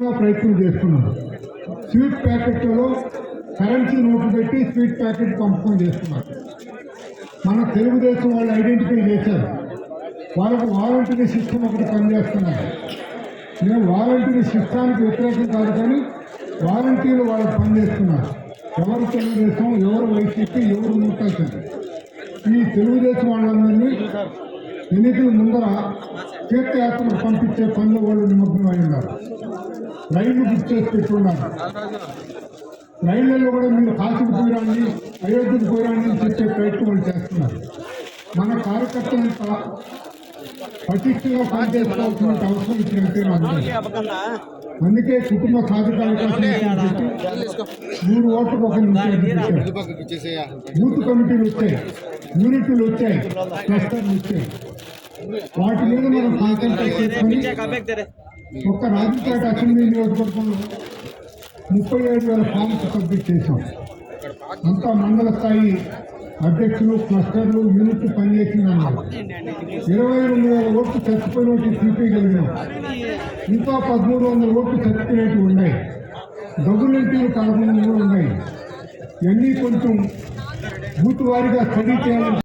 ప్రయత్నం చేస్తున్నారు. స్వీట్ ప్యాకెట్లలో కరెన్సీ నోట్లు పెట్టి స్వీట్ ప్యాకెట్ పంపకం చేస్తున్నారు. మన తెలుగుదేశం వాళ్ళు ఐడెంటిఫై చేశారు. వాళ్ళకు వాలంటీర్ సిస్టమ్ ఒకటి పనిచేస్తున్నారు. మేము వాలంటీర్ సిస్టానికి వ్యతిరేకం కాదు కానీ వాలంటీర్లు వాళ్ళు పనిచేస్తున్నారు. ఎవరు తెలుగుదేశం ఎవరు వైసీపీ ఎవరు ముట్టాల్సింది ఈ తెలుగుదేశం వాళ్ళందరినీ ఎన్నికల ముందర తీర్థయాత్రకు పంపించే పనులు వాళ్ళు నిమగ్నమై ఉన్నారు. రైళ్ళు బుక్ చేసి పెట్టున్నారు రైళ్ళలో కూడా మీరు కాశీకి పోయిరండి అయోధ్యకు పోయిరండి అని చెప్పే ప్రయత్నం వాళ్ళు చేస్తున్నారు. మన కార్యకర్తలంతా పటిష్టంగా పనిచేసుకోవాల్సిన అవసరం ఉంది. అందుకే కుటుంబ సాధికారిక మూడు ఓట్లకు ఒక బూత్ కమిటీలు వచ్చాయి. యూనిట్లు వచ్చాయి. క్లస్టర్లు వచ్చాయి. వాటి మీద మనం చేసుకొని ఒక్క రాజపేట అసెంబ్లీ నియోజకవర్గంలో ముప్పై ఏడు వేల ఫామ్స్ సబ్మిట్ చేశాం. అంతా మండల స్థాయి అధ్యక్షులు క్లస్టర్లు యూనిట్లు పనిచేసిందన్నారు ఇరవై రెండు వేల ఓట్లు చచ్చిపోయిన ఓట్లు తీసేయగలిగాం ఇంకా పదమూడు వందల ఓట్లు చచ్చిపోయినట్టు ఉన్నాయి డబ్బులు కాకుండా కూడా ఉన్నాయి. ఇవన్నీ కొంచెం బూత్ వారీగా స్టడీ చేయాలని